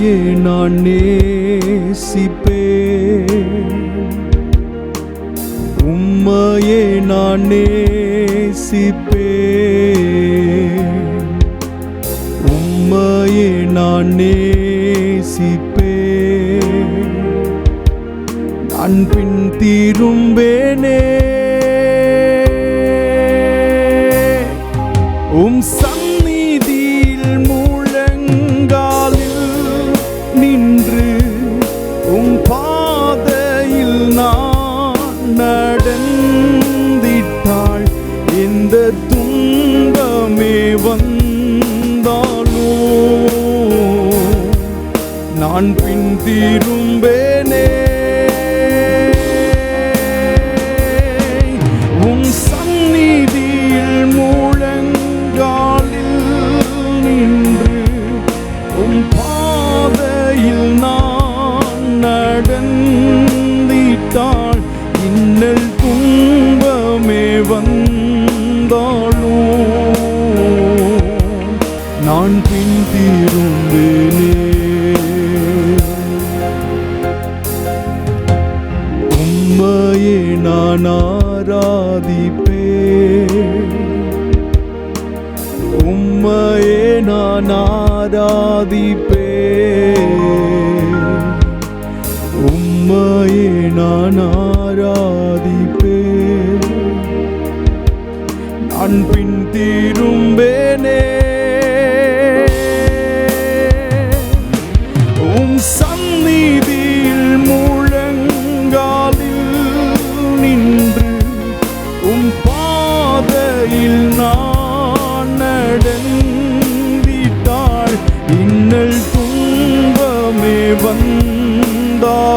உம்மையே நான் நேசிப்பேன். உம்மையே நான் நேசிப்பேன். உம்மையே நான் நேசிப்பேன். நான் பின் திரும்பேனே. உம் சந்நிதியில் உம் பாதையில் நான் நடந்திட்டாள். எந்த துன்பமே வந்தாலோ. நான் பின் திரும்பேனே நான் பின் திரும்பினே உம்மையே நான் ஆராதிப்பே உம்மையே நான் ஆராதிப்பே உம்மையே நான் ஆராதிப்பே நான் பின் திரும்பேனே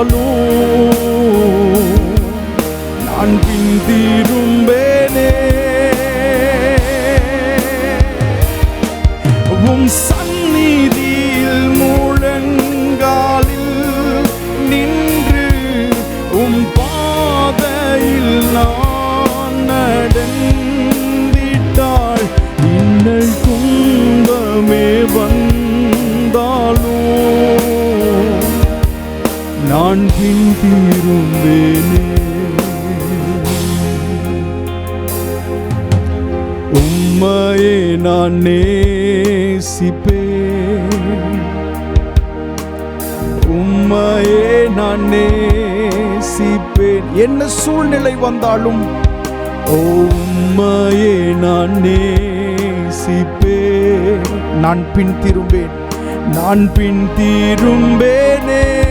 வந்தாலும் நான் பிந்திரும்பேனே உம் சந்நிதியில் முழங்காலில் நின்று உம் பாதையில் நான் நடந்திட்டாள் நான் உம்மையே நான் நேசிப்பேன். உம்மையே நான் நேசிப்பேன். என்ன சூழ்நிலை வந்தாலும் உம்மையே நான் நேசிப்பேன். நான் பின் திரும்பேன் நான் பின் திரும்பேனே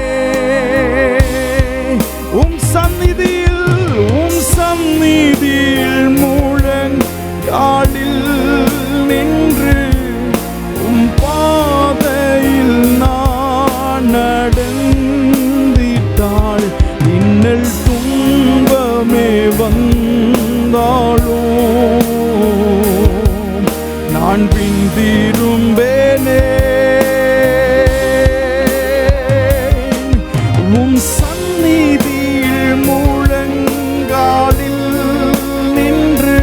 இருந்தாலும் நான் பின் திரும்பேனே. உம் சந்நிதியில் முழங்காலில் நின்று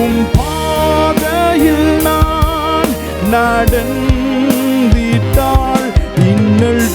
உம் பாதையில் நான் நடந்திட்டாள் இன்னல்